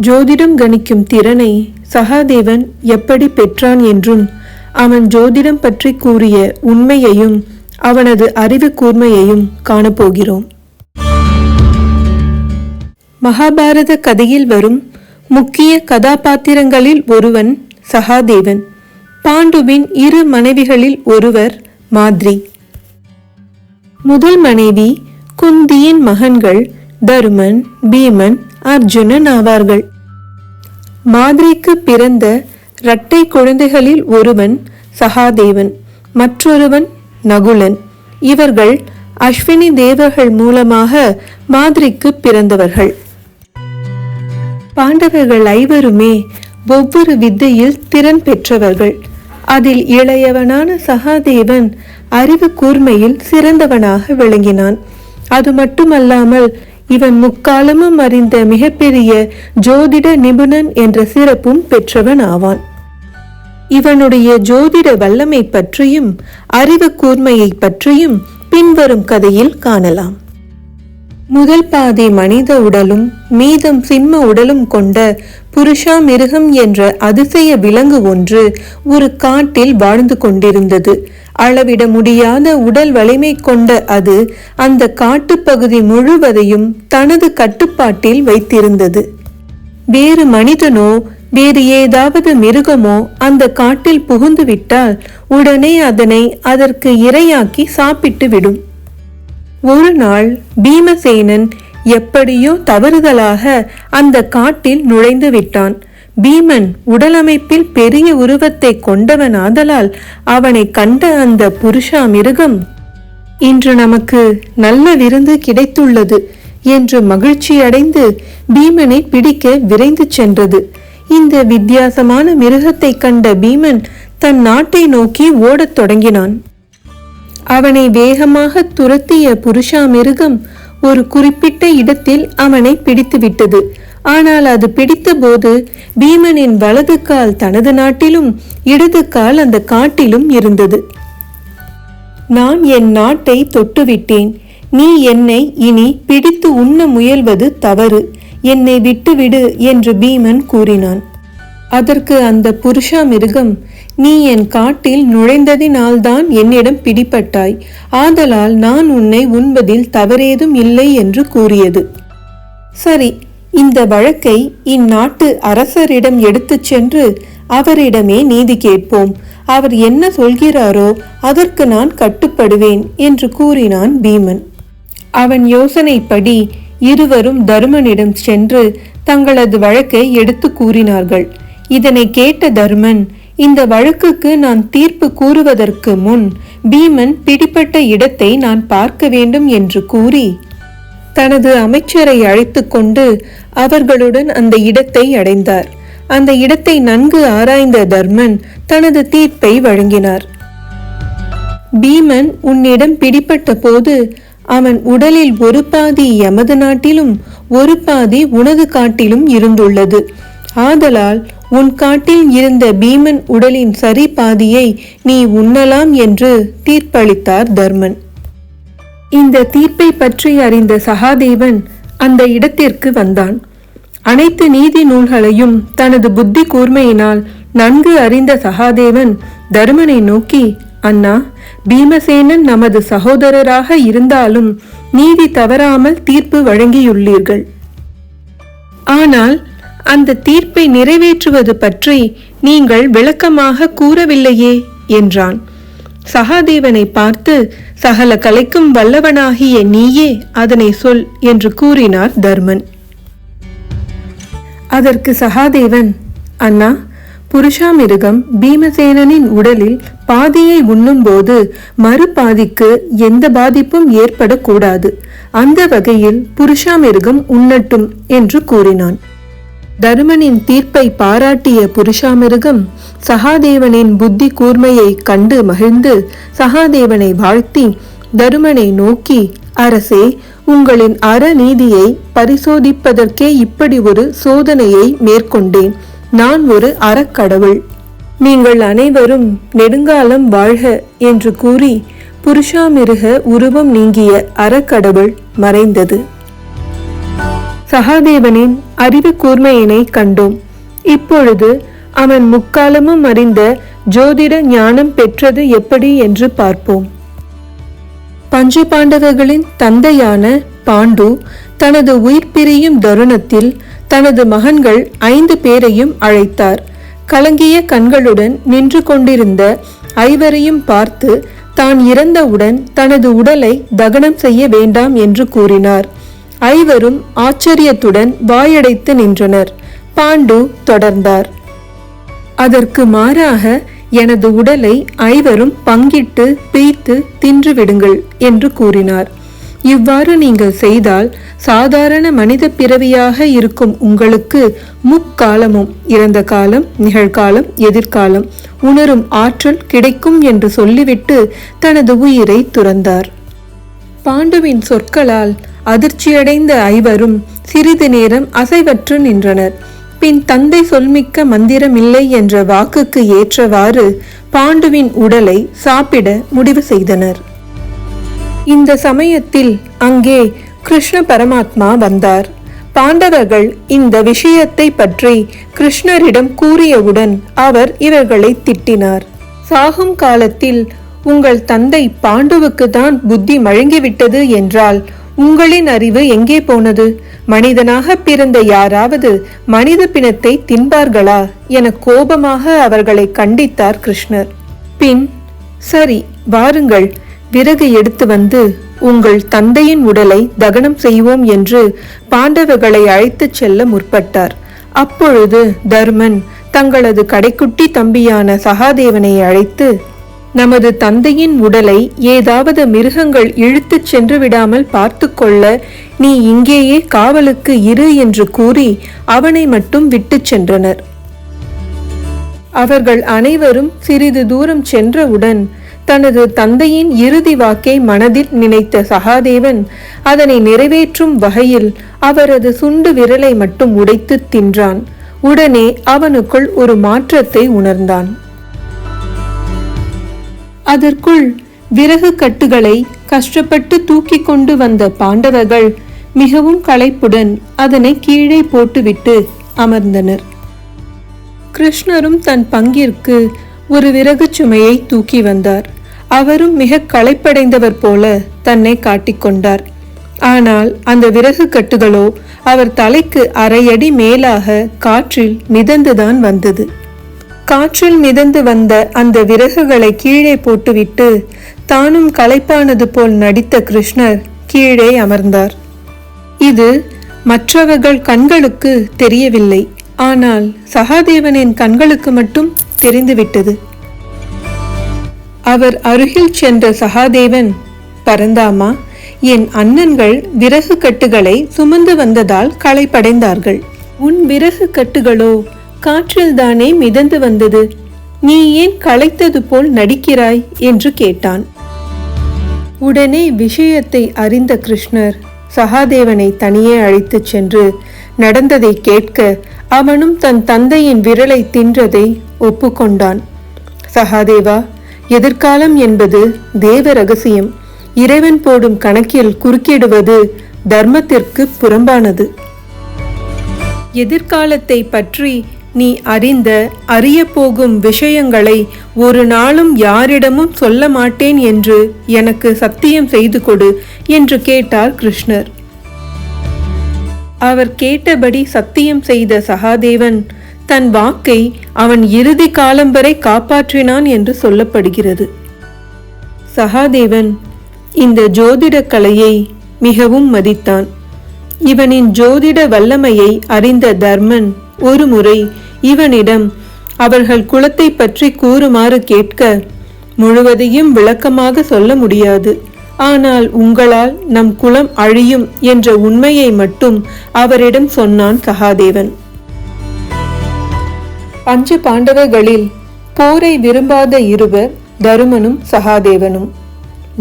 ஜோதிடம் கணிக்கும் திறனை சகாதேவன் எப்படி பெற்றான் என்றும் அவன் ஜோதிடம் பற்றி கூறிய உண்மையையும் அவனது அறிவு கூர்மையையும் காணப்போகிறோம். மகாபாரத கதையில் வரும் முக்கிய கதாபாத்திரங்களில் ஒருவன் சகாதேவன். பாண்டுவின் இரு மனைவிகளில் ஒருவர் மாத்ரி. முதல் மனைவி குந்தியின் மகன்கள் தருமன் பீமன் அர்ஜுனன் ஆவார்கள். மாதிரிக்கு பிறந்த இரட்டை குழந்தைகளில் ஒருவன் சகாதேவன் மற்றொருவன் நகுலன். இவர்கள் அஸ்வினி தேவர்கள் மூலமாக மாதிரிக்கு பிறந்தவர்கள். பாண்டவர்கள் ஐவருமே ஒவ்வொரு வித்தையில் திறன் பெற்றவர்கள். அதில் இளையவனான சகாதேவன் அறிவு கூர்மையில் சிறந்தவனாக விளங்கினான். அது மட்டுமல்லாமல் இவன் முக்காலமும் அறிந்த மிகப்பெரிய ஜோதிட நிபுணன் என்ற சிறப்பும் பெற்றவன் ஆவான். இவனுடைய ஜோதிட வல்லமை பற்றியும் அறிவு கூர்மையை பற்றியும் பின்வரும் கதையில் காணலாம். முதல் பாதி மனித உடலும் மீதம் சிம்ம உடலும் கொண்ட புருஷா மிருகம் என்ற அதிசய விலங்கு ஒன்று ஒரு காட்டில் வாழ்ந்து கொண்டிருந்தது. அளவிட முடியாத உடல் வலிமை கொண்ட அது அந்த காட்டுப்பகுதி முழுவதையும் தனது கட்டுப்பாட்டில் வைத்திருந்தது. வேறு மனிதனோ வேறு ஏதாவது மிருகமோ அந்த காட்டில் புகுந்துவிட்டால் உடனே அதனை அதற்கு இரையாக்கி சாப்பிட்டு விடும் ஒரு நாள் பீமசேனன் எப்படியோ தவறுதலாக அந்த காட்டில் நுழைந்து விட்டான். பீமன் உடலமைப்பில் பெரிய உருவத்தை கொண்டவனாதலால் அவனை கண்ட அந்த புருஷா மிருகம் இன்று நமக்கு நல்ல விருந்து கிடைத்துள்ளது என்று மகிழ்ச்சியடைந்து பீமனை பிடிக்க விரைந்து சென்றது. இந்த வித்தியாசமான மிருகத்தை கண்ட பீமன் தன் நாட்டை நோக்கி ஓடத் தொடங்கினான். அவனை வேகமாக துரத்திய புருஷா மிருகம் ஒரு குறிப்பிட்ட இடத்தில் அவனை பிடித்துவிட்டது. ஆனால் அது பிடித்தபோது பீமனின் வலது கால் தனது நாட்டிலும் இடது கால் அந்த காட்டிலும் இருந்தது. நான் என் நாட்டை தொட்டுவிட்டேன். நீ என்னை இனி பிடித்து உண்ண முயல்வது தவறு. என்னை விட்டுவிடு என்று பீமன் கூறினான். அதற்கு அந்த புருஷா மிருகம் நீ என் காட்டில் நுழைந்ததினால்தான் என்னிடம் பிடிபட்டாய். ஆதலால் நான் உன்னை உண்பதில் தவறேதும் இல்லை என்று கூறியது. சரி இந்த வழக்கை இந்நாட்டு அரசரிடம் எடுத்துச் சென்று அவரிடமே நீதி கேட்போம். அவர் என்ன சொல்கிறாரோ அதற்கு நான் கட்டுப்படுவேன் என்று கூறினான் பீமன். அவன் யோசனைப்படி இருவரும் தருமனிடம் சென்று தங்களது வழக்கை எடுத்து கூறினார்கள். இதனை கேட்ட தருமன் இந்த வழக்குக்கு நான் தீர்ப்பு கூறுவதற்கு முன் பீமன் பிடிப்பட்ட இடத்தை நான் பார்க்க வேண்டும் என்று கூறி தனது அமைச்சரை அழைத்து கொண்டு அவர்களுடன் அந்த இடத்தை அடைந்தார். அந்த இடத்தை நன்கு ஆராய்ந்த தர்மன் தனது தீர்ப்பை வழங்கினார். பீமன் உன்னிடம் பிடிப்பட்ட போது அவன் உடலில் ஒரு பாதி எமது நாட்டிலும் ஒரு பாதி உனது காட்டிலும் இருந்துள்ளது. ஆதலால் உன் காட்டில் இருந்த பீமன் உடலின் சரி பாதியை நீ உண்ணலாம் என்று தீர்ப்பளித்தார் தர்மன். இந்த தீர்ப்பை பற்றி அறிந்த சகாதேவன் அந்த இடத்திற்கு வந்தான். அனைத்து நீதி நூல்களையும் தனது புத்தி கூர்மையினால் நன்கு அறிந்த சகாதேவன் தருமனை நோக்கி அண்ணா பீமசேனன் நமது சகோதரராக இருந்தாலும் நீதி தவறாமல் தீர்ப்பு வழங்கியுள்ளீர்கள். ஆனால் அந்த தீர்ப்பை நிறைவேற்றுவது பற்றி நீங்கள் விளக்கமாக கூறவில்லையே என்றான். சகாதேவனை பார்த்து சகல கலைக்கும் வல்லவனாகிய நீயே அதனை சொல் என்று கூறினார் தர்மன். அதற்கு சகாதேவன் அண்ணா புருஷாமிருகம் பீமசேனனின் உடலில் பாதியை உண்ணும்போது மறுபாதிக்கு எந்த பாதிப்பும் ஏற்படக்கூடாது. அந்த வகையில் புருஷாமிருகம் உண்ணட்டும் என்று கூறினான். தருமனின் தீர்ப்பை பாராட்டிய புருஷாமிருகம் சகாதேவனின் புத்தி கூர்மையை கண்டு மகிழ்ந்து சகாதேவனை வாழ்த்தி தருமனை நோக்கி அரசே உங்களின் அறநீதியை பரிசோதிப்பதற்கே இப்படி ஒரு சோதனையை மேற்கொண்டேன். நான் ஒரு அறக்கடவுள். நீங்கள் அனைவரும் நெடுங்காலம் வாழ்க என்று கூறி புருஷாமிருக உருவம் நீங்கிய அறக்கடவுள் மறைந்தது. சகாதேவனின் அறிவு கூர்மையினை கண்டோம். இப்பொழுது அவன் முக்காலமும் அறிந்த ஜோதிட ஞானம் பெற்றது எப்படி என்று பார்ப்போம். பஞ்ச பாண்டவர்களின் தந்தையான பாண்டு தனது உயிர் பிரியும் தருணத்தில் தனது மகன்கள் ஐந்து பேரையும் அழைத்தார். கலங்கிய கண்களுடன் நின்று கொண்டிருந்த ஐவரையும் பார்த்து தான் இறந்தவுடன் தனது உடலை தகனம் செய்ய வேண்டாம் என்று கூறினார். ஐவரும் ஆச்சரியத்துடன் வாயடைத்து நின்றனர். பாண்டு தொடர்ந்தார். அதற்கு மாறாக எனது உடலை ஐவரும் பங்கிட்டு பிய்த்து தின்று விடுங்கள் என்று கூறினார். இவ்வாறு நீங்கள் செய்தால் சாதாரண மனித பிறவியாக இருக்கும் உங்களுக்கு முக்காலமும் இறந்த காலம் நிகழ்காலம் எதிர்காலம் உணரும் ஆற்றல் கிடைக்கும் என்று சொல்லிவிட்டு தனது உயிரை துறந்தார். பாண்டுவின் சொற்களால் அதிர்ச்சியடைந்த ஐவரும் சிறிது நேரம் அசைவற்று நின்றனர். பின் தந்தை சொல்மிக்க மந்திரமில்லை என்ற வாக்குக்கு ஏற்றவாறு பாண்டுவின் உடலை சாப்பிட முடிவு செய்தனர். இந்த சமயத்தில் அங்கே கிருஷ்ண பரமாத்மா வந்தார். பாண்டவர்கள் இந்த விஷயத்தை பற்றி கிருஷ்ணரிடம் கூறியவுடன் அவர் இவர்களை திட்டினார். சாகும் காலத்தில் உங்கள் தந்தை பாண்டுவுக்கு தான் புத்தி மழுங்கிவிட்டது என்றால் உங்களின் அறிவு எங்கே போனது? மனிதனாக பிறந்த யாராவது மனித பிணத்தை தின்பார்களா? என கோபமாக அவர்களை கண்டித்தார் கிருஷ்ணர். பின் சரி வாருங்கள். விறகு எடுத்து வந்து உங்கள் தந்தையின் உடலை தகனம் செய்வோம் என்று பாண்டவர்களை அழைத்துச் செல்ல முற்பட்டார். அப்பொழுது தர்மன் தங்களது கடைக்குட்டி தம்பியான சகாதேவனை அழைத்து நமது தந்தையின் உடலை ஏதாவது மிருகங்கள் இழுத்துச் சென்று விடாமல் பார்த்து கொள்ள நீ இங்கேயே காவலுக்கு இரு என்று கூறி அவனை மட்டும் விட்டுச் சென்றனர். அவர்கள் அனைவரும் சிறிது தூரம் சென்றவுடன் தனது தந்தையின் இறுதி வாக்கை மனதில் நினைத்த சகாதேவன் அதனை நிறைவேற்றும் வகையில் அவரது சுண்டு விரலை மட்டும் உடைத்து தின்றான். உடனே அவனுக்குள் ஒரு மாற்றத்தை உணர்ந்தான். அதற்குள் விறகு கட்டுகளை கஷ்டப்பட்டு தூக்கி கொண்டு வந்த பாண்டவர்கள் மிகவும் களைப்புடன் அதனை கீழே போட்டுவிட்டு அமர்ந்தனர். கிருஷ்ணரும் தன் பங்கிற்கு ஒரு விறகு சுமையை தூக்கி வந்தார். அவரும் மிக களைப்படைந்தவர் போல தன்னை காட்டிக்கொண்டார் ஆனால் அந்த விறகு கட்டுகளோ அவர் தலைக்கு அரையடி மேலாக காற்றில் மிதந்துதான் வந்தது. காற்றில் மிதந்து வந்த அந்த விறகுகளை கீழே போட்டுவிட்டு தானும் களைப்பானது போல் நடித்த கிருஷ்ணர் கீழே அமர்ந்தார். இது மற்றவர்கள் கண்களுக்கு தெரியவில்லை. ஆனால் சகாதேவனின் கண்களுக்கு மட்டும் தெரிந்துவிட்டது. அவர் அருகில் சென்ற சகாதேவன் பரந்தாமா என் அண்ணன்கள் விறகு கட்டுகளை சுமந்து வந்ததால் களைப்படைந்தார்கள். உன் விறகு கட்டுகளோ காற்றில்தானே மிதந்து வந்தது? நீ ஏன் களைத்தது போல் நடிக்கிறாய்? என்று கேட்டான். உடனே விஷயத்தை அறிந்த கிருஷ்ணர் சகாதேவனை தனியே அழைத்துச் சென்று நடந்ததை கேட்க அவனும் தன் தந்தையின் விரலை தின்றதை ஒப்புக்கொண்டான். சகாதேவா எதிர்காலம் என்பது தேவ ரகசியம். இறைவன் போடும் கணக்கில் குறுக்கிடுவது தர்மத்திற்கு புறம்பானது. எதிர்காலத்தை பற்றி நீ அறிந்த அறிய போகும் விஷயங்களை ஒரு நாளும் யாரிடமும் சொல்ல மாட்டேன் என்று எனக்கு சத்தியம் செய்து கொடு என்று கேட்டார் கிருஷ்ணர். அவர் கேட்டபடி சத்தியம் செய்த சகாதேவன் தன் வாக்கை அவன் இறுதி காலம் வரை காப்பாற்றினான் என்று சொல்லப்படுகிறது. சகாதேவன் இந்த ஜோதிட கலையை மிகவும் மதித்தான். இவனின் ஜோதிட வல்லமையை அறிந்த தர்மன் ஒருமுறை இவனிடம் அவர்கள் குலத்தை பற்றி கூறுமாறு கேட்க முழுவதையும் விளக்கமாக சொல்ல முடியாது. ஆனால் உங்களால் நம் குலம் அழியும் என்ற உண்மையை மட்டும் அவரிடம் சொன்னான் சகாதேவன். பஞ்சு பாண்டவர்களில் போரை விரும்பாத இருவர் தருமனும் சகாதேவனும்.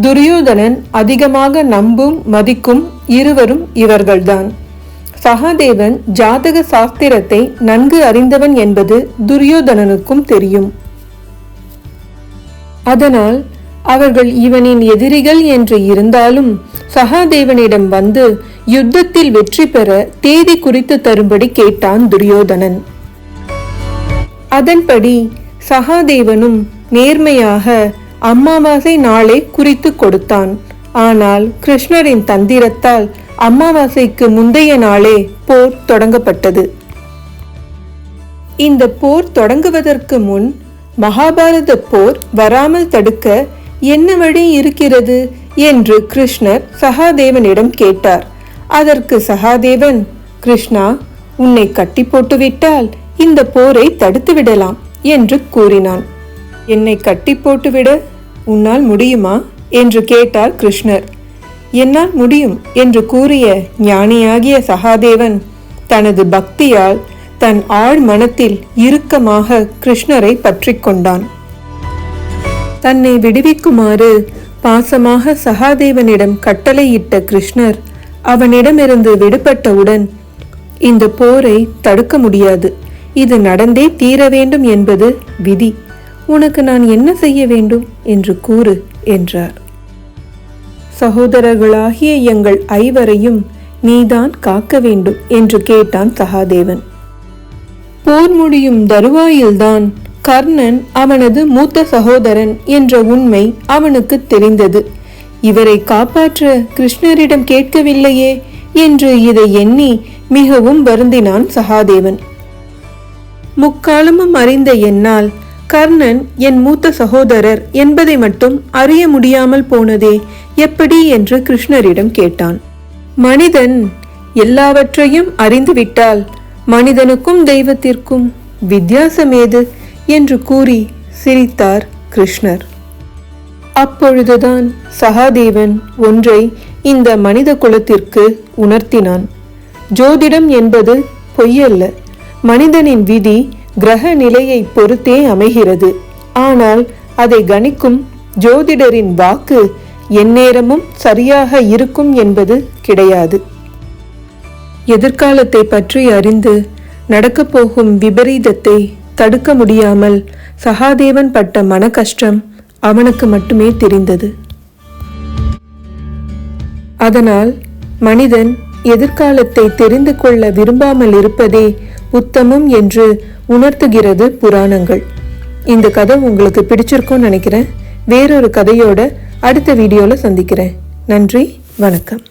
துரியோதனன் அதிகமாக நம்பும் மதிக்கும் இருவரும் இவர்கள்தான். சகாதேவன் ஜாதக சாஸ்திரத்தை நன்கு அறிந்தவன் என்பது துரியோதனனுக்கும் தெரியும். அதனால் அவர்கள் இவனின் எதிரிகள் என்று இருந்தாலும் சகாதேவனிடம் வந்து யுத்தத்தில் வெற்றி பெற தேதி குறித்து தரும்படி கேட்டான் துரியோதனன். அதன்படி சகாதேவனும் நேர்மையாக அமாவாசை நாளை குறித்து கொடுத்தான். ஆனால் கிருஷ்ணரின் தந்திரத்தால் அமாவாசைக்கு முந்தைய நாளே போர் தொடங்கப்பட்டது. இந்த போர் தொடங்குவதற்கு முன் மகாபாரத போர் வராமல் தடுக்க என்ன வழி இருக்கிறது என்று கிருஷ்ணர் சகாதேவனிடம் கேட்டார். அதற்கு சகாதேவன் கிருஷ்ணா உன்னை கட்டி போட்டுவிட்டால் இந்த போரை தடுத்து விடலாம் என்று கூறினான். என்னை கட்டி போட்டுவிட உன்னால் முடியுமா? என்று கேட்டார் கிருஷ்ணர். என்னால் முடியும் என்று கூறிய ஞானியாகிய சகாதேவன் தனது பக்தியால் தன் ஆழ் மனத்தில் இறுக்கமாக கிருஷ்ணரை பற்றி கொண்டான். தன்னை விடுவிக்குமாறு பாசமாக சகாதேவனிடம் கட்டளையிட்ட கிருஷ்ணர் அவனிடமிருந்து விடுபட்டவுடன் இந்த போரை தடுக்க முடியாது. இது நடந்தே தீர வேண்டும் என்பது விதி. உனக்கு நான் என்ன செய்ய வேண்டும்? என்று கூறு என்றார். சகோதரர்களாகிய எங்கள் ஐவரையும் நீதான் காக்க வேண்டும் என்று கேட்டான் சகாதேவன். போர் முடியும் தருவாயில்தான் கர்ணன் அவனது மூத்த சகோதரன் என்ற உண்மை அவனுக்கு தெரிந்தது. இவரை காப்பாற்ற கிருஷ்ணரிடம் கேட்கவில்லையே என்று இதை எண்ணி மிகவும் வருந்தினான் சகாதேவன். முக்காலமும் அறிந்த என்னால் கர்ணன் என் மூத்த சகோதரர் என்பதை மட்டும் அறிய முடியாமல் போனதே எப்படி? என்று கிருஷ்ணரிடம் கேட்டான். மனிதன் எல்லாவற்றையும் அறிந்துவிட்டால் மனிதனுக்கும் தெய்வத்திற்கும் வித்தியாசமேது என்று கூறி சிரித்தார் கிருஷ்ணர். அப்பொழுதுதான் சகாதேவன் ஒன்றை இந்த மனித குலத்திற்கு உணர்த்தினான். ஜோதிடம் என்பது பொய்யல்ல மனிதனின் விதி கிரக நிலையை பொறுத்தே அமைகிறது. ஆனால் அதை கணிக்கும் ஜோதிடரின் வாக்கு எந்நேரமும் சரியாக இருக்கும் என்பது கிடையாது. எதிர்காலத்தை பற்றி அறிந்து நடக்கப்போகும் விபரீதத்தை தடுக்க முடியாமல் சகாதேவன் பட்ட மன கஷ்டம் அவனுக்கு மட்டுமே தெரிந்தது. அதனால் மனிதன் எதிர்காலத்தை தெரிந்து கொள்ள விரும்பாமல் இருப்பதே உத்தமம் என்று உணர்த்துகிறது புராணங்கள். இந்த கதை உங்களுக்கு பிடிச்சிருக்கும்னு நினைக்கிறேன். வேறொரு கதையோட அடுத்த வீடியோவில் சந்திக்கிறேன். நன்றி வணக்கம்.